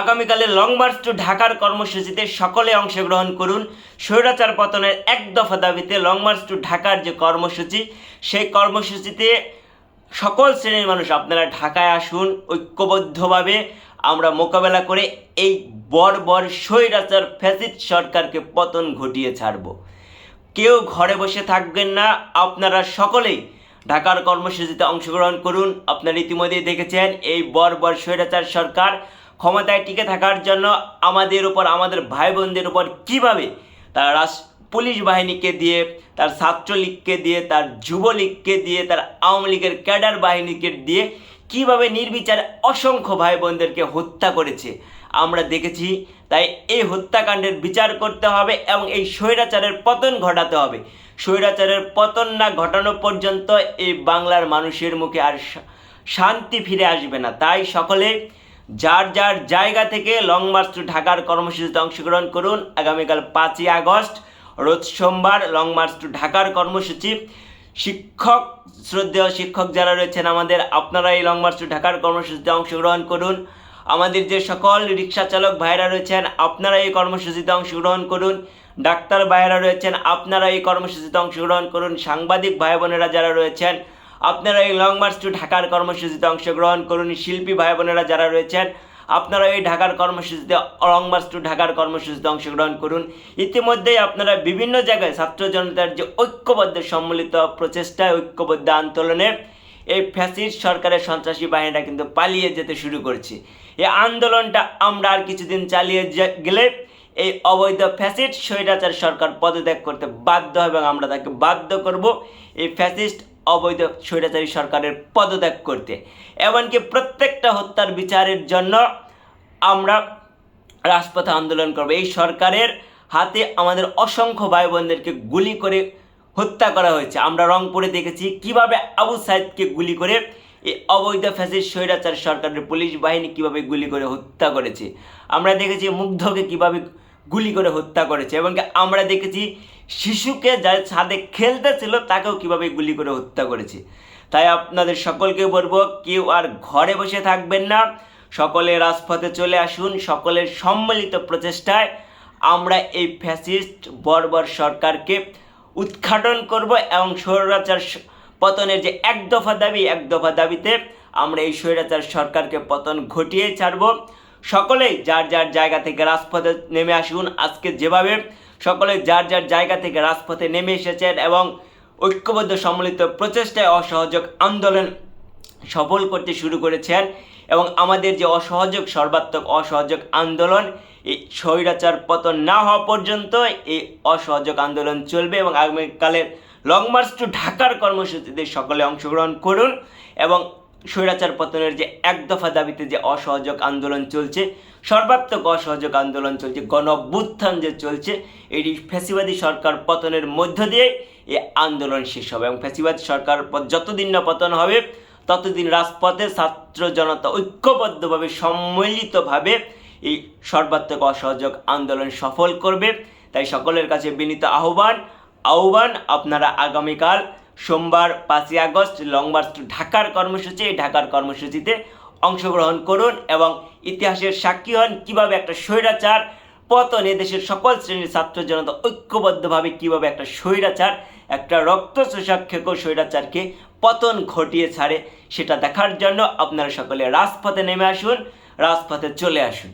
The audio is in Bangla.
আগামীকালে লং মার্চ টু ঢাকার কর্মসূচিতে সকলে অংশগ্রহণ করুন। স্বৈরাচার পতনের এক দফা দাবিতে লং মার্চ টু ঢাকার যে কর্মসূচি, সেই কর্মসূচিতে সকল শ্রেণির মানুষ আপনারা ঢাকায় আসুন, ঐক্যবদ্ধভাবে আমরা মোকাবেলা করে এই বর্বর স্বৈরাচার ফ্যাসিড সরকারকে পতন ঘটিয়ে ছাড়ব। কেউ ঘরে বসে থাকবেন না, আপনারা সকলেই ঢাকার কর্মসূচিতে অংশগ্রহণ করুন। আপনারা ইতিমধ্যেই দেখেছেন, এই বর্বর স্বৈরাচার সরকার ক্ষমতায় টিকে থাকার জন্য আমাদের উপর, আমাদের ভাই বোনদের উপর কীভাবে তারা রাস- পুলিশ বাহিনীকে দিয়ে, তার ছাত্রলীগকে দিয়ে, তার যুবলীগকে দিয়ে, তার আওয়ামী লীগের ক্যাডার বাহিনীকে দিয়ে কীভাবে নির্বিচারে অসংখ্য ভাই বোনদেরকে হত্যা করেছে আমরা দেখেছি। তাই এই হত্যাকাণ্ডের বিচার করতে হবে এবং এই স্বৈরাচারের পতন ঘটাতে হবে। স্বৈরাচারের পতন না ঘটানো পর্যন্ত এই বাংলার মানুষের মুখে আর শান্তি ফিরে আসবে না। তাই সকলে যার যার জায়গা থেকে লং মার্চ টু ঢাকার কর্মসূচিতে অংশগ্রহণ করুন, আগামীকাল পাঁচই আগস্ট, রোজ সোমবার লং মার্চ টু ঢাকার কর্মসূচি। শিক্ষক, শ্রদ্ধেয় শিক্ষক যারা রয়েছেন আমাদের আপনারা এই লং মার্চ টু ঢাকার কর্মসূচিতে অংশগ্রহণ করুন। আমাদের যে সকল রিক্সা চালক ভাইরা রয়েছেন আপনারা এই কর্মসূচিতে অংশগ্রহণ করুন। ডাক্তার ভাইরা রয়েছেন আপনারা এই কর্মসূচিতে অংশগ্রহণ করুন। সাংবাদিক ভাই বোনেরা যারা রয়েছেন আপনারা এই লং মার্চ টু ঢাকার কর্মসূচিতে অংশগ্রহণ করুন। শিল্পী ভাই বোনেরা যারা রয়েছেন, আপনারা এই ঢাকার কর্মসূচিতে, লং মার্চ টু ঢাকার কর্মসূচিতে অংশগ্রহণ করুন। ইতিমধ্যেই আপনারা বিভিন্ন জায়গায় ছাত্র জনতার যে ঐক্যবদ্ধ সম্মিলিত প্রচেষ্টায় ঐক্যবদ্ধ আন্দোলনে এই ফ্যাসিস্ট সরকারের সন্ত্রাসী বাহিনীটা কিন্তু পালিয়ে যেতে শুরু করছে। এই আন্দোলনটা আমরা আর কিছুদিন চালিয়ে গেলে, এই অবৈধ ফ্যাসিস্ট স্বৈরাচার সরকার পদত্যাগ করতে বাধ্য হবে এবং আমরা তাকে বাধ্য করব। এই ফ্যাসিস্ট অবৈধ স্বৈরাচারী সরকারের পদত্যাগ করতে। এমনকি প্রত্যেকটা হত্যার বিচারের জন্য আমরা রাজপথে আন্দোলন করব। এই সরকারের হাতে আমাদের অসংখ্য ভাই বোনদেরকে গুলি করে হত্যা করা হয়েছে। আমরা রংপুরে দেখেছি কীভাবে আবু সাইদকে গুলি করে এই অবৈধ ফ্যাসিস্ট স্বৈরাচার সরকারের পুলিশ বাহিনী কীভাবে গুলি করে হত্যা করেছে। আমরা দেখেছি মুগ্ধকে কীভাবে গুলি করে হত্যা করেছে এবং আমরা দেখেছি শিশুকে যার ছাদে খেলতেছিল তাকেও কীভাবে গুলি করে হত্যা করেছে। তাই আপনাদের সকলকে বলব, কেউ আর ঘরে বসে থাকবেন না। সকলে রাজপথে চলে আসুন, সকলের সম্মিলিত প্রচেষ্টায় আমরা এই ফ্যাসিস্ট বর্বর সরকারকে উৎঘাটন করব এবং স্বৈরাচার পতনের যে এক দফা দাবি, এক দফা দাবিতে আমরা এই স্বৈরাচার সরকারকে পতন ঘটিয়ে ছাড়ব। সকলেই যার যার জায়গা থেকে রাজপথে নেমে আসুন। আজকে যেভাবে সকলে যার যার জায়গা থেকে রাজপথে নেমে এসেছেন এবং ঐক্যবদ্ধ, সম্মিলিত প্রচেষ্টায় অসহযোগ আন্দোলন সফল করতে শুরু করেছেন এবং আমাদের যে অসহযোগ, সর্বাত্মক অসহযোগ আন্দোলন, এই স্বৈরাচার পতন না হওয়া পর্যন্ত এই অসহযোগ আন্দোলন চলবে এবং আগামীকালের লং মার্চ টু ঢাকার কর্মসূচিতে সকলে অংশগ্রহণ করুন এবং স্বৈরাচার পতনের যে এক দফা দাবিতে যে অসহযোগ আন্দোলন চলছে, সর্বাত্মক অসহযোগ আন্দোলন চলছে গণ যে চলছে, এটি ফ্যাসিবাদী সরকার পতনের মধ্য দিয়ে এই আন্দোলন শেষ হবে এবং ফ্যাসিবাদী সরকার যতদিন না পতন হবে, ততদিন রাজপথে ছাত্র জনতা ঐক্যবদ্ধভাবে, সম্মিলিতভাবে এই সর্বাত্মক অসহযোগ আন্দোলন সফল করবে। তাই সকলের কাছে বিনীত আহ্বান আহ্বান আপনারা আগামীকাল সোমবার পাঁচই আগস্ট লং মার্চ টু ঢাকার কর্মসূচি, এই ঢাকার কর্মসূচিতে অংশগ্রহণ করুন এবং ইতিহাসের সাক্ষী হন কীভাবে একটা স্বৈরাচার, পতন দেশের সকল শ্রেণির ছাত্র জনতা ঐক্যবদ্ধভাবে কীভাবে একটা স্বৈরাচার, একটা রক্ত শোষাক্ষেক স্বৈরাচারকে পতন ঘটিয়ে ছাড়ে, সেটা দেখার জন্য আপনারা সকলে রাজপথে নেমে আসুন, রাজপথে চলে আসুন।